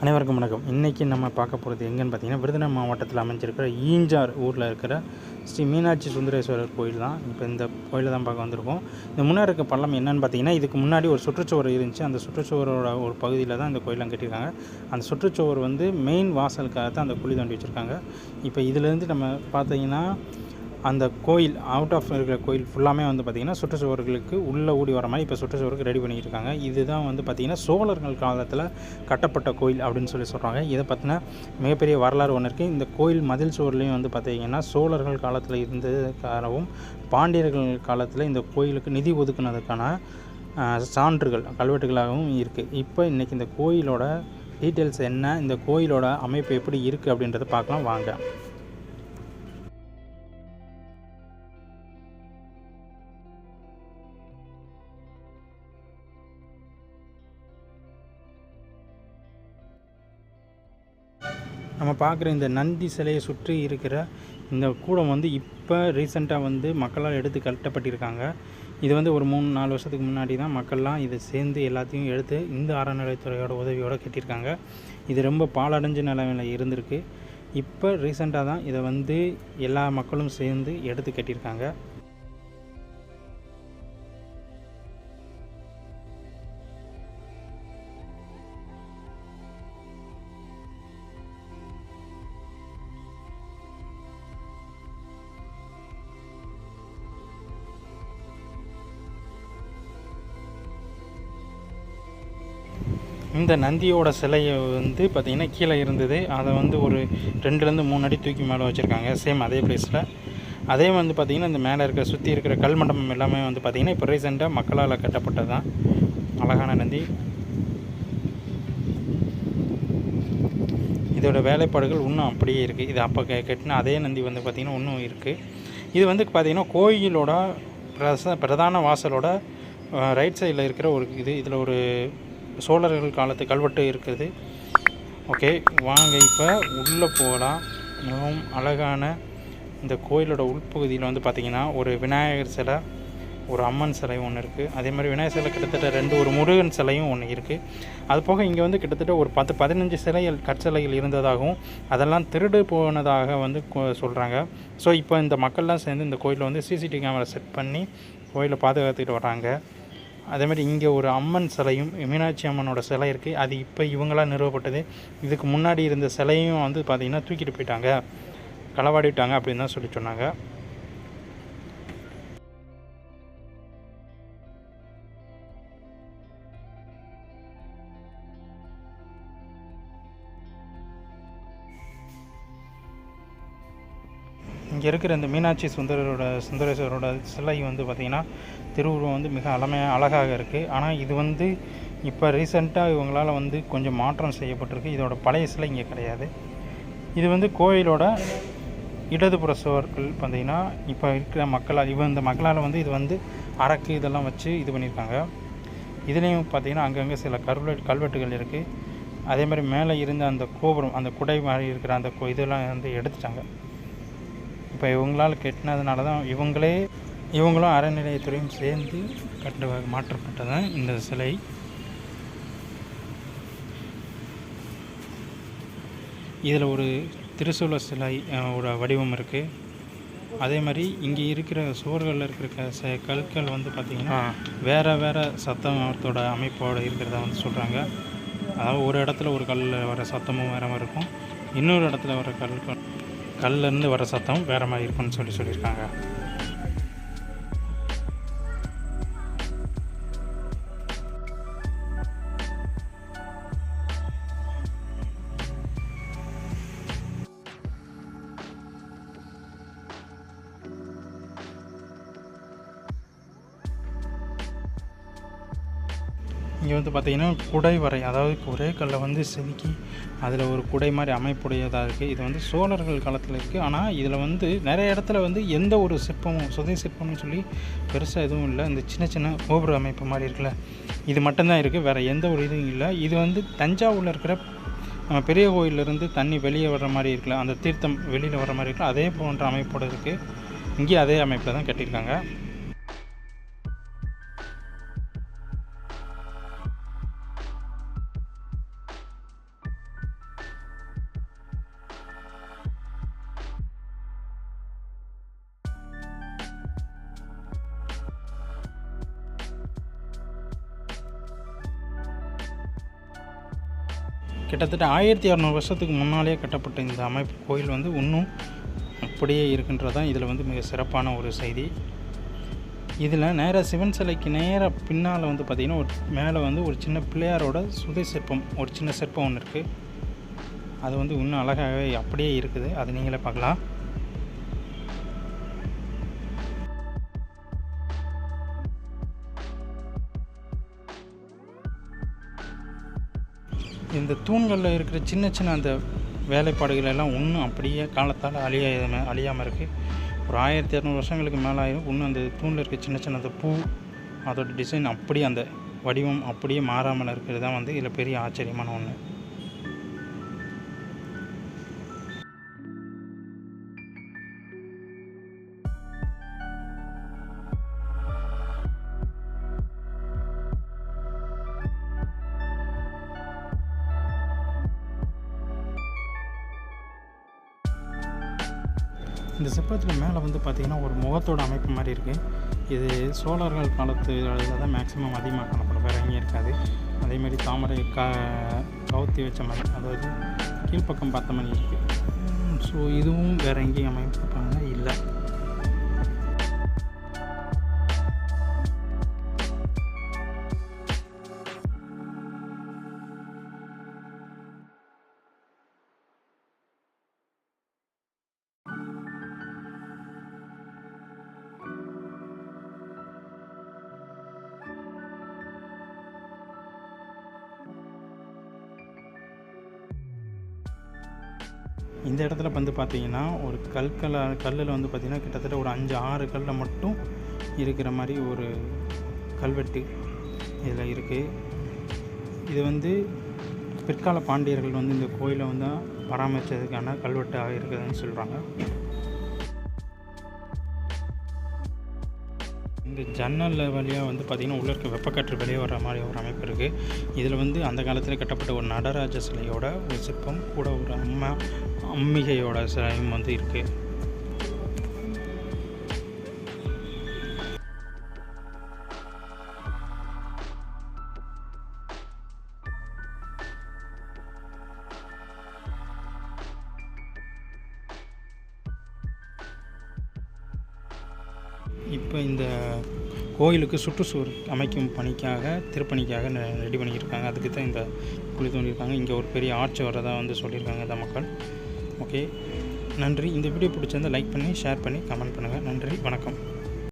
அனைவருக்கும் வணக்கம். இன்றைக்கி நம்ம பார்க்க போகிறது எங்கேன்னு பார்த்தீங்கன்னா விருதுநகர் மாவட்டத்தில் அமைஞ்சிருக்கிற ஈஞ்சார் ஊரில் இருக்கிற ஸ்ரீ மீனாட்சி சுந்தரேஸ்வரர் கோயில் தான். இப்போ இந்த கோயிலை தான் பார்க்க வந்திருக்கோம். இந்த முன்னாடி இருக்க பள்ளம் என்னென்னு பார்த்தீங்கன்னா இதுக்கு முன்னாடி ஒரு சுற்றுச்சுவர் இருந்துச்சு. அந்த சுற்றுச்சுவரோட ஒரு பகுதியில் தான் இந்த கோயிலாம் கட்டியிருக்காங்க. அந்த சுற்றுச்சுவர் வந்து மெயின் வாசலுக்காக தான் அந்த குழி தோண்டி வச்சுருக்காங்க. இப்போ இதுலேருந்து நம்ம பார்த்தீங்கன்னா அந்த கோயில் அவுட் ஆஃப் இருக்கிற கோயில் ஃபுல்லாமே வந்து பார்த்திங்கன்னா சுற்றுச்சுவர்களுக்கு உள்ளே ஓடி வர மாதிரி இப்போ சுற்றுச்சுவருக்கு ரெடி பண்ணியிருக்காங்க. இதுதான் வந்து பார்த்திங்கன்னா சோழர்கள் காலத்தில் கட்டப்பட்ட கோயில் அப்படின்னு சொல்லி சொல்கிறாங்க இதை பற்றின மிகப்பெரிய வரலாறு ஒன்று இருக்குது இந்த கோயில் மதில் சுவர்லேயும் வந்து பார்த்திங்கன்னா சோழர்கள் காலத்தில் இருந்ததுக்காகவும் பாண்டியர்கள் காலத்தில் இந்த கோயிலுக்கு நிதி ஒதுக்குனதுக்கான சான்றுகள் கல்வெட்டுகளாகவும் இருக்குது இப்போ இன்றைக்கி இந்த கோயிலோட டீட்டெயில்ஸ் என்ன? இந்த கோயிலோட அமைப்பு எப்படி இருக்குது அப்படின்றத பார்க்கலாம். வாங்க. நம்ம பார்க்குற இந்த நந்தி சிலையை சுற்றி இருக்கிற இந்த கூடம் வந்து இப்போ ரீசெண்டாக வந்து மக்களால் எடுத்து கட்டப்பட்டிருக்காங்க. இது வந்து ஒரு மூணு நாலு வருஷத்துக்கு முன்னாடி தான் மக்கள்லாம் இதை சேர்ந்து எல்லாத்தையும் எடுத்து இந்த அறநிலைத்துறையோட உதவியோடு கட்டியிருக்காங்க. இது ரொம்ப பாலடைஞ்ச நிலைமையில் இருந்திருக்கு. இப்போ ரீசெண்டாக தான் இதை வந்து எல்லா மக்களும் சேர்ந்து எடுத்து கட்டியிருக்காங்க. இந்த நந்தியோட சிலையை வந்து பார்த்திங்கன்னா கீழே இருந்தது. அதை வந்து ஒரு ரெண்டுலேருந்து மூணு அடி தூக்கி மேலே வச்சுருக்காங்க. சேம் அதே பிளேஸில் அதே வந்து பார்த்திங்கன்னா இந்த மேலே இருக்கிற சுற்றி இருக்கிற கல் மண்டபம் எல்லாமே வந்து பார்த்திங்கன்னா இப்போ ரீசெண்டாக மக்களால் கட்டப்பட்டது தான். அழகான நந்தி. இதோட வேலைப்பாடுகள் இன்னும் அப்படியே இருக்குது இது அப்போ கே கட்டின அதே நந்தி வந்து பார்த்திங்கன்னா இன்னும் இருக்குது இது வந்து பார்த்திங்கன்னா கோயிலோட பிரச பிரதான வாசலோட ரைட் சைடில் இருக்கிற ஒரு இது. இதில் ஒரு சோழர்கள் காலத்து கல்வெட்டு இருக்குது. ஓகே வாங்க இப்போ உள்ளே போகலாம் மிகவும் அழகான இந்த கோயிலோட உள்பகுதியில் வந்து பார்த்திங்கன்னா ஒரு விநாயகர் சிலை ஒரு அம்மன் சிலை ஒன்று இருக்குது அதே மாதிரி விநாயகர் சிலை கிட்டத்தட்ட ரெண்டு ஒரு முருகன் சிலையும் ஒன்று இருக்குது அது போக இங்கே வந்து கிட்டத்தட்ட ஒரு பத்து பதினஞ்சு சிலைகள் கற்சிலைகள் இருந்ததாகவும் அதெல்லாம் திருடு போனதாக வந்து சொல்கிறாங்க ஸோ இப்போ இந்த மக்கள்லாம் சேர்ந்து இந்த கோயிலில் வந்து சிசிடிவி கேமரா செட் பண்ணி கோயிலை பாதுகாத்துக்கிட்டு வராங்க. அதே மாதிரி இங்கே ஒரு அம்மன் சிலையும் மீனாட்சி அம்மனோட சிலை இருக்குது அது இப்போ இவங்களாம் நிறுவப்பட்டது. இதுக்கு முன்னாடி இருந்த சிலையும் வந்து பார்த்திங்கன்னா தூக்கிட்டு போயிட்டாங்க. களவாடிட்டாங்க அப்படின்னு தான் சொல்லி சொன்னாங்க. இங்கே இருக்கிற இந்த மீனாட்சி சுந்தரரோட சுந்தரேஸ்வரோட சிலை வந்து பார்த்திங்கன்னா திருவுருவம் வந்து மிக அழமையாக அழகாக இருக்குது ஆனால் இது வந்து இப்போ ரீசெண்டாக இவங்களால் வந்து கொஞ்சம் மாற்றம் செய்யப்பட்டிருக்கு. இதோட பழைய சிலை இங்கே கிடையாது. இது வந்து கோயிலோட இடதுபுற சுவர்கள் பார்த்திங்கன்னா இப்போ இருக்கிற மக்களால் இவ இந்த மக்களால் வந்து இது வந்து அரக்கு இதெல்லாம் வச்சு இது பண்ணியிருக்காங்க. இதுலேயும் பார்த்திங்கன்னா அங்கங்கே சில கல்வெட் கல்வெட்டுகள் இருக்குது அதே மாதிரி மேலே இருந்த அந்த கோபுரம் அந்த குடை மாதிரி இருக்கிற அந்த கோ- இதெல்லாம் வந்து எடுத்துட்டாங்க. இப்போ இவங்களால் கட்டினதுனால தான் இவங்களே இவங்களும் அறநிலையத்துறையும் சேர்ந்து கட்ட மாற்றப்பட்டதான் இந்த சிலை. இதில் ஒரு திருசூல சிலை ஒரு வடிவம் இருக்குது அதே மாதிரி இங்கே இருக்கிற சுவர்களில் இருக்கிற கற்கள் வந்து பார்த்திங்கன்னா வேறு வேறு சத்தத்தோட அமைப்போடு இருக்கிறதா வந்து சொல்கிறாங்க அதாவது ஒரு இடத்துல ஒரு கல்லில் வர சத்தமும் வேறு மாதிரி இருக்கும். இன்னொரு இடத்துல வர கல் கல்லேருந்து வர சத்தம் வேறு மாதிரி இருக்கும்னு சொல்லி சொல்லியிருக்காங்க. இங்கே வந்து பார்த்திங்கன்னா குடை வரை அதாவது ஒரே கல்லை வந்து செதுக்கி அதில் ஒரு குடை மாதிரி அமைப்புடையதாக இருக்குது இது வந்து சோழர்கள் காலத்தில் இருக்குது ஆனால் இதில் வந்து நிறைய இடத்துல வந்து எந்த ஒரு சிற்பமும் சுதை சிற்பம்னு சொல்லி பெருசாக எதுவும் இல்லை. இந்த சின்ன சின்ன கோபுர அமைப்பு மாதிரி இருக்குல்ல இது மட்டும்தான் இருக்குது வேறு எந்த ஒரு இதுவும் இல்லை. இது வந்து தஞ்சாவூரில் இருக்கிற பெரிய கோயிலிருந்து தண்ணி வெளியே வர்ற மாதிரி இருக்குல்ல அந்த தீர்த்தம் வெளியில் வர மாதிரி இருக்குல்ல அதே போன்ற அமைப்போடு இருக்குது இங்கேயும் அதே அமைப்பில் தான் கட்டியிருக்காங்க. கிட்டத்தட்ட ஆயிரத்தி இரநூறு வருஷத்துக்கு முன்னாலே கட்டப்பட்ட இந்த அமைப்பு கோயில் வந்து இன்னும் அப்படியே இருக்கின்றது தான் இதில் வந்து மிக சிறப்பான ஒரு செய்தி. இதில் நேராக சிவன் சிலைக்கு நேராக பின்னால் வந்து பார்த்திங்கன்னா ஒரு மேலே வந்து ஒரு சின்ன பிள்ளையாரோட சுதை சிற்பம் ஒரு சின்ன சிற்பம் ஒன்று இருக்குது அது வந்து இன்னும் அழகாகவே அப்படியே இருக்குது. அது நீங்களே பார்க்கலாம். இந்த தூண்களில் இருக்கிற சின்ன சின்ன அந்த வேலைப்பாடுகள் எல்லாம் இன்னும் அப்படியே காலத்தால் அழிய அழியாமல் இருக்குது ஒரு ஆயிரத்தி இரநூறு வருஷங்களுக்கு மேலே ஆயிரும் இன்னும் அந்த தூணில் இருக்க சின்ன சின்ன அந்த பூ அதோட டிசைன் அப்படியே அந்த வடிவம் அப்படியே மாறாமல் இருக்கிறது தான் வந்து இதில் பெரிய ஆச்சரியமான ஒன்று இந்த சிற்பத்தில் மேலே வந்து பார்த்திங்கன்னா ஒரு முகத்தோட அமைப்பு மாதிரி இருக்குது இது சோழர்கள் காலத்து தான் மேக்ஸிமம் அதிகமாக காணப்படும் வேறு எங்கேயும் இருக்காது. அதேமாதிரி தாமரை கா கவுத்தி வச்ச மாதிரி அதாவது கீழ்ப்பக்கம் பார்த்த மாதிரி இருக்குது ஸோ இதுவும் வேறு எங்கேயும் அமைப்பாங்க இந்த இடத்துல வந்து பார்த்திங்கன்னா ஒரு கற்களை கல்லில் வந்து பார்த்திங்கன்னா கிட்டத்தட்ட ஒரு அஞ்சு ஆறு கல்லில் மட்டும் இருக்கிற மாதிரி ஒரு கல்வெட்டு இதில் இருக்குது இது வந்து பிற்கால பாண்டியர்கள் வந்து இந்த கோயிலை வந்து பராமரித்ததுக்கான கல்வெட்டாக இருக்குதுன்னு சொல்கிறாங்க இந்த ஜன்னல் வழியாக வந்து பார்த்திங்கன்னா உள்ள இருக்க வெப்பக்காற்று வெளியே வர மாதிரி ஒரு அமைப்பு இருக்குது இதில் வந்து அந்த காலத்தில் கட்டப்பட்ட ஒரு நடராஜ சிலையோட ஒரு சிற்பம் கூட ஒரு அம்மா அம்மிகையோட சிலையும் வந்து இருக்குது இப்போ இந்த கோயிலுக்கு சுற்றுச்சுவர் அமைக்கும் பணிக்காக திருப்பணிக்காக ரெடி பண்ணியிருக்காங்க. அதுக்கு தான் இந்த குழி தோண்டியிருக்காங்க. இங்கே ஒரு பெரிய ஆட்சி வரதாக வந்து சொல்லியிருக்காங்க இந்த மக்கள். ஓகே நன்றி இந்த வீடியோ பிடிச்சிருந்தால் லைக் பண்ணி ஷேர் பண்ணி கமெண்ட் பண்ணுங்கள் நன்றி வணக்கம்.